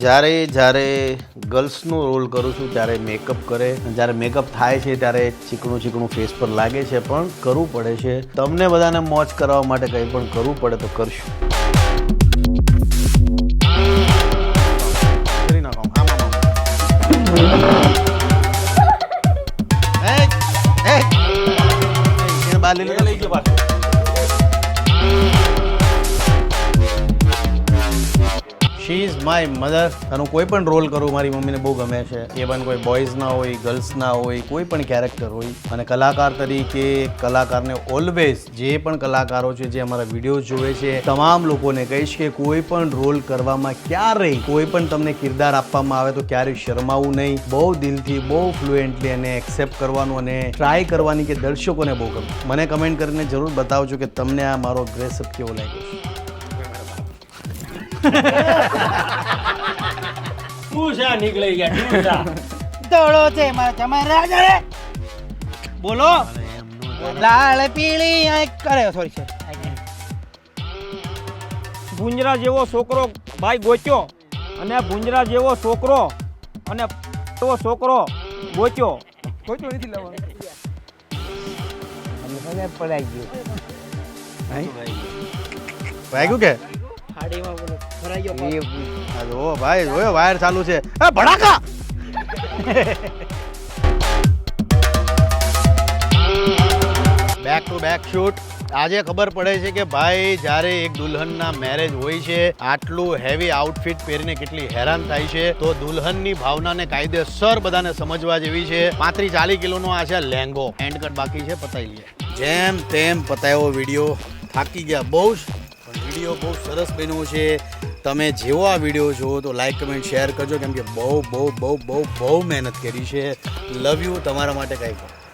જ્યારે જ્યારે ગર્લ્સનો રોલ કરું છું ત્યારે મેકઅપ કરે. જ્યારે મેકઅપ થાય છે ત્યારે ચીકણું ચીકણું ફેસ પર લાગે છે પણ કરવું પડે છે. તમને બધાને મોજ કરવા માટે કંઈ પણ કરવું પડે તો કરશું. બહાર લઈ માય મધર એનો કોઈ પણ રોલ કરું, મારી મમ્મીને બહુ ગમે છે. એવન કોઈ બોયઝના હોય ગર્લ્સના હોય, કોઈ પણ કેરેક્ટર હોય. અને કલાકાર તરીકે કલાકારને ઓલવેઝ જે પણ કલાકારો છે, જે અમારા વીડિયો જોવે છે, તમામ લોકોને કહીશ કે કોઈ પણ રોલ કરવામાં ક્યારેય કોઈ પણ તમને કિરદાર આપવામાં આવે તો ક્યારેય શરમાવું નહીં. બહુ દિલથી, બહુ ફ્લુએન્ટલી એને એક્સેપ્ટ કરવાનું અને ટ્રાય કરવાની કે દર્શકોને બહુ ગમે. મને કમેન્ટ કરીને જરૂર બતાવજો કે તમને આ મારો ડ્રેસઅપ કેવો લાગ્યો છે. પૂછા નીકળી ગયા પૂછા દોડો છે મારા તમારે રાજા રે. બોલો. લાલ પીળી આંખ કરે સોરી સોરી ભુંજરા જેવો છોકરો ભાઈ ગોચ્યો અને ભુંજરા જેવો છોકરો અને એવો છોકરો ગોચ્યો. ગોચ્યો નથી લાવવાનું. પડાઈ ગયું વાગ્યું કે? હાડીમાં ભરાઈ ગયો આ જો ભાઈ જોયો વાયર ચાલુ છે. એ ભડાકા! બેક ટુ બેક શૂટ આજે ખબર પડે છે કે ભાઈ જ્યારે એક દુલ્હનના મેરેજ હોય છે આટલું હેવી આઉટફિટ પહેરીને કેટલી હેરાન થાય છે. તો દુલ્હનની ભાવનાને કાયદેસર બધાને સમજવા જેવી છે. પાંત્રીસ ચાલીસ કિલોનો આ છે લેંગો. હેન્ડ કટ બાકી છે પતાવી લે. જેમ તેમ પતાવ્યો વીડિયો થાકી ગયા બહુ જ. વીડિયો બહુ સરસ બન્યો છે. તમે જેવો આ વીડિયો જુઓ તો લાઈક કમેન્ટ શેર કરજો. કેમ કે બહુ બહુ બહુ બહુ બહુ મહેનત કરી છે. લવ યુ તમારા માટે કંઈક